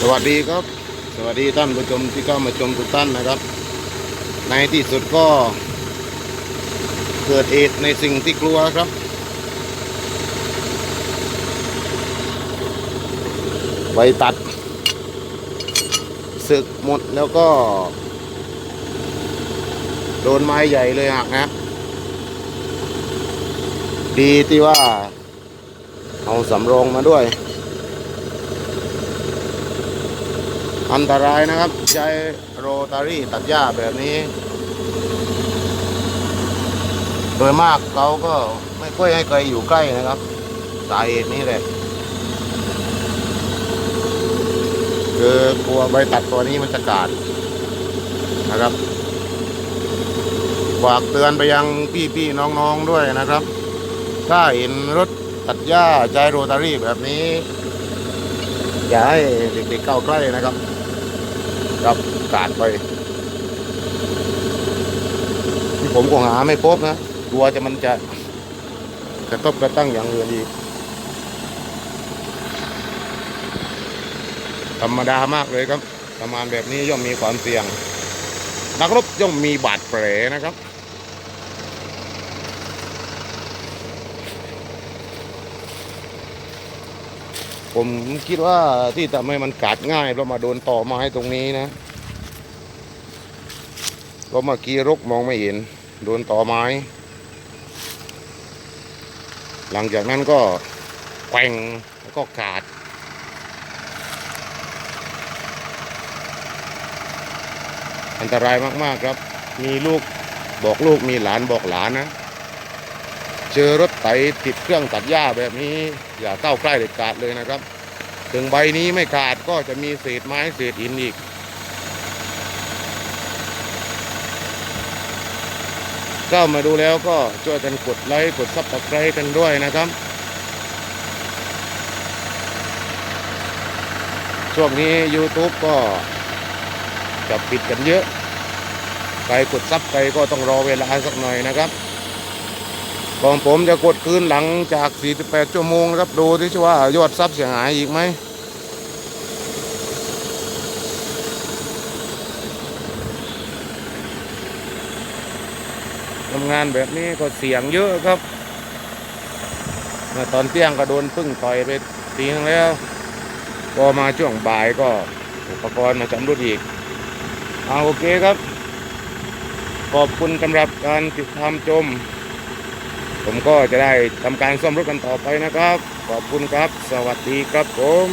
สวัสดีครับ สวัสดีท่านผู้ชมที่เข้ามาชมทุกท่านนะครับ ในที่สุดก็เกิดเหตุในสิ่งที่กลัวครับใบตัดสึกหมดแล้วก็ โดนไม้ใหญ่เลยหักนะดีที่ว่า เอาสำรองมาด้วย อันตรายนะครับ ใช้โรตารี่ตัดหญ้าแบบนี้ โดยมากเขาก็ไม่ค่อยให้ใครอยู่ใกล้นะครับ สาเหตุนี้แหละคือกลัวใบตัดตัวนี้มันจะขาดนะครับฝากเตือนไปยังพี่ๆน้องๆด้วยนะครับ ถ้าเห็นรถตัดหญ้าใช้โรตารี่แบบนี้ อย่าให้เด็กๆเข้าใกล้นะครับครับขาดไป ที่ผมก็หาไม่พบนะกลัวจะมันจะกระทบกระตั้งอย่างอื่นอีกธรรมดามากเลยครับ ประมาณแบบนี้ย่อมมีความเสี่ยง นักรบย่อมมีบาดแผลนะครับ ผมคิดว่าที่ทำให้มันกัดง่ายเพราะมาโดนต่อไม้ตรงนี้นะเพราะเมื่อกี้รกมองไม่เห็น โดนต่อไม้ หลังจากนั้นก็แกว่งแล้วก็ขาดอันตรายมาก ๆ ครับ มีลูกบอกลูกมีหลานบอกหลานนะ เจอรถไถติดเครื่องตัดหญ้าแบบนี้ อย่าเข้าใกล้เด็ดขาดเลยนะครับ ถึงใบนี้ไม่ขาดก็จะมีเศษไม้เศษหินอีกเข้ามาดูแล้วก็ช่วยกันกดไลค์กดซับสไครต์กันด้วยนะครับ ช่วงนี้ YouTube ก็จะปิดกันเยอะ ใครกดซับใครก็ต้องรอเวลาสักหน่อยนะครับ ของผมจะกดคืนหลังจาก 48 ชั่วโมงนะครับ ดูที่ว่ายอดซับเสียหายอีกไหม ทำงานแบบนี้ก็เสี่ยงเยอะครับเมื่อตอนเที่ยงก็โดนพึ่งต่อยไปทีนึงแล้ว พอมาช่วงบ่ายก็อุปกรณ์มาชำรุดอีกเอาโอเคครับ ขอบคุณสำหรับการติดตามชม ผมก็จะได้ทำการซ่อมรถกันต่อไปนะครับ ขอบคุณครับ สวัสดีครับผม